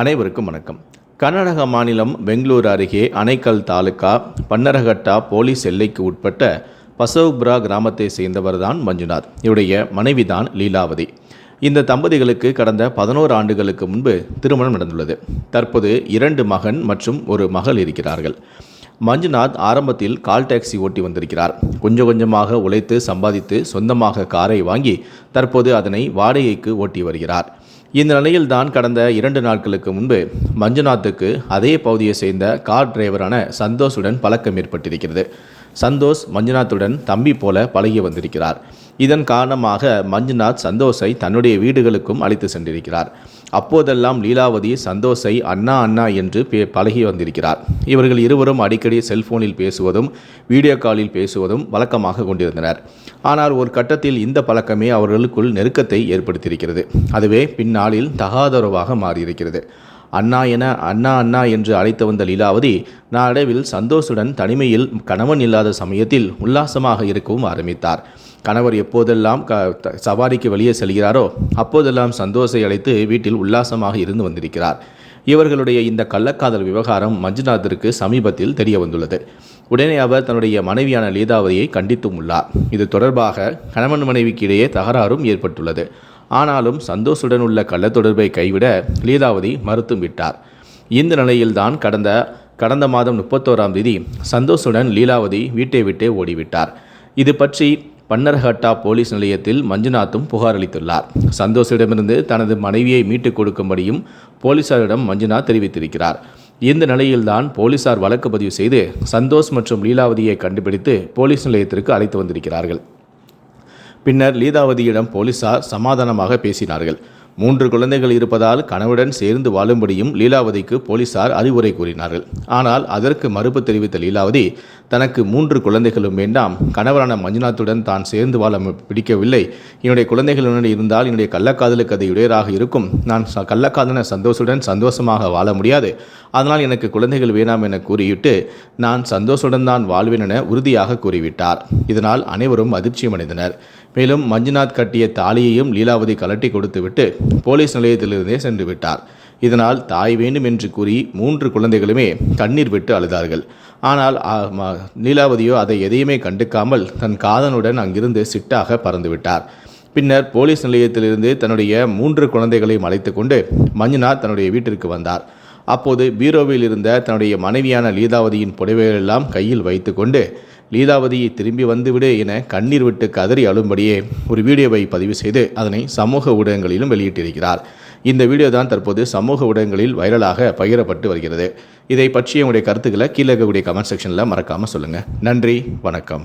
அனைவருக்கும் வணக்கம். கர்நாடக மாநிலம் பெங்களூரு அருகே அணைக்கல் தாலுகா பன்னரகட்டா போலீஸ் எல்லைக்கு உட்பட்ட பசவுப்ரா கிராமத்தை சேர்ந்தவர்தான் மஞ்சுநாத். இவருடைய மனைவிதான் லீலாவதி. இந்த தம்பதிகளுக்கு கடந்த பதினோரு ஆண்டுகளுக்கு முன்பு திருமணம் நடந்துள்ளது. தற்போது இரண்டு மகன் மற்றும் ஒரு மகள் இருக்கிறார்கள். மஞ்சுநாத் ஆரம்பத்தில் கால் டாக்ஸி ஓட்டி வந்திருக்கிறார். கொஞ்சம் கொஞ்சமாக உழைத்து சம்பாதித்து சொந்தமாக காரை வாங்கி தற்போது அதனை வாடகைக்கு ஓட்டி வருகிறார். இந்த நிலையில்தான் கடந்த இரண்டு நாட்களுக்கு முன்பு மஞ்சுநாத்துக்கு அதே பகுதியை சேர்ந்த கார் டிரைவரான சந்தோஷுடன் பழக்கம் ஏற்பட்டிருக்கிறது. சந்தோஷ் மஞ்சுநாத்துடன் தம்பி போல பழகி வந்திருக்கிறார். இதன் காரணமாக மஞ்சுநாத் சந்தோஷை தன்னுடைய வீடுகளுக்கும் அழைத்து சென்றிருக்கிறார். அப்போதெல்லாம் லீலாவதி சந்தோஷை அண்ணா அண்ணா என்று பே பழகி வந்திருக்கிறார். இவர்கள் இருவரும் அடிக்கடி செல்போனில் பேசுவதும் வீடியோ காலில் பேசுவதும் வழக்கமாக கொண்டிருந்தனர். ஆனால் ஒரு கட்டத்தில் இந்த பழக்கமே அவர்களுக்குள் நெருக்கத்தை ஏற்படுத்தியிருக்கிறது. அதுவே பின்னாளில் தகாதரவாக மாறியிருக்கிறது. அண்ணா என அண்ணா அண்ணா என்று அழைத்து வந்த லீலாவதி நாளடைவில் சந்தோஷுடன் தனிமையில் கணவன் இல்லாத சமயத்தில் உல்லாசமாக இருக்கவும் ஆரம்பித்தார். கணவர் எப்போதெல்லாம் க த- சவாரிக்கு வெளியே செல்கிறாரோ அப்போதெல்லாம் சந்தோஷை அழைத்து வீட்டில் உல்லாசமாக இருந்து வந்திருக்கிறார். இவர்களுடைய இந்த கள்ளக்காதல் விவகாரம் மஞ்சுநாத்திற்கு சமீபத்தில் தெரிய வந்துள்ளது உடனே அவர் தன்னுடைய மனைவியான லீதாவதியை கண்டித்தும் உள்ளார். இது தொடர்பாக கணவன் மனைவிக்கு இடையே தகராறும் ஏற்பட்டுள்ளது. ஆனாலும் சந்தோஷுடன் உள்ள கள்ள தொடர்பை கைவிட லீலாவதி மறுத்தும் விட்டார். இந்த நிலையில்தான் கடந்த கடந்த மாதம் முப்பத்தோராம் தேதி சந்தோஷுடன் லீலாவதி வீட்டை விட்டே ஓடிவிட்டார். இது பற்றி பன்னர்ஹட்டா போலீஸ் நிலையத்தில் மஞ்சுநாத்தும் புகார் அளித்துள்ளார். சந்தோஷிடமிருந்து தனது மனைவியை மீட்டுக் கொடுக்கும்படியும் போலீசாரிடம் மஞ்சுநாத் தெரிவித்திருக்கிறார். இந்த நிலையில்தான் போலீசார் வழக்கு பதிவு செய்து சந்தோஷ் மற்றும் லீலாவதியை கண்டுபிடித்து போலீஸ் நிலையத்திற்கு அழைத்து வந்திருக்கிறார்கள். பின்னர் லீலாவதியிடம் போலீசார் சமாதானமாக பேசினார்கள். மூன்று குழந்தைகள் இருப்பதால் கணவுடன் சேர்ந்து வாழும்படியும் லீலாவதிக்கு போலீசார் அறிவுரை கூறினார்கள். ஆனால் அதற்கு மறுப்பு தெரிவித்த லீலாவதி தனக்கு மூன்று குழந்தைகளும் வேண்டாம். கணவரான மஞ்சுநாத்துடன் தான் சேர்ந்து வாழ பிடிக்கவில்லை. என்னுடைய குழந்தைகளுடன் இருந்தால் என்னுடைய கள்ளக்காதலுக்கு அது இடையராக இருக்கும். நான் ச- கள்ளக்காதலன சந்தோஷுடன் சந்தோஷமாக வாழ முடியாது. அதனால் எனக்கு குழந்தைகள் வேணாம் என கூறிவிட்டு நான் சந்தோஷுடன் தான் வாழ்வேன் என உறுதியாக கூறிவிட்டார். இதனால் அனைவரும் அதிர்ச்சியமடைந்தனர். மேலும் மஞ்சுநாத் கட்டிய தாலியையும் லீலாவதி கலட்டி கொடுத்துவிட்டு போலீஸ் நிலையத்திலிருந்தே சென்று விட்டார். இதனால் தாய் வேண்டும் என்று கூறி மூன்று குழந்தைகளுமே கண்ணீர் விட்டு அழுதார்கள். ஆனால் லீலாவதியோ அதை எதையுமே கண்டுக்காமல் தன் காதனுடன் அங்கிருந்து சிட்டாக பறந்துவிட்டார் பின்னர் போலீஸ் நிலையத்திலிருந்து தன்னுடைய மூன்று குழந்தைகளையும் அழைத்து கொண்டு மஞ்சுநாத் தன்னுடைய வீட்டிற்கு வந்தார். அப்போது பீரோவில் இருந்த தன்னுடைய மனைவியான லீதாவதியின் புடவைகளெல்லாம் கையில் வைத்துக்கொண்டு லீலாவதியை திரும்பி வந்துவிடு என கண்ணீர் விட்டு கதறி அழும்படியே ஒரு வீடியோவை பதிவு செய்து அதனை சமூக ஊடகங்களிலும் வெளியிட்டிருக்கிறார். இந்த வீடியோ தான் தற்போது சமூக ஊடகங்களில் வைரலாக பகிரப்பட்டு வருகிறது. இதை பற்றிய உங்களுடைய கருத்துக்களை கீழே இருக்கக்கூடிய கமெண்ட் செக்ஷனில் மறக்காமல் சொல்லுங்கள் நன்றி வணக்கம்.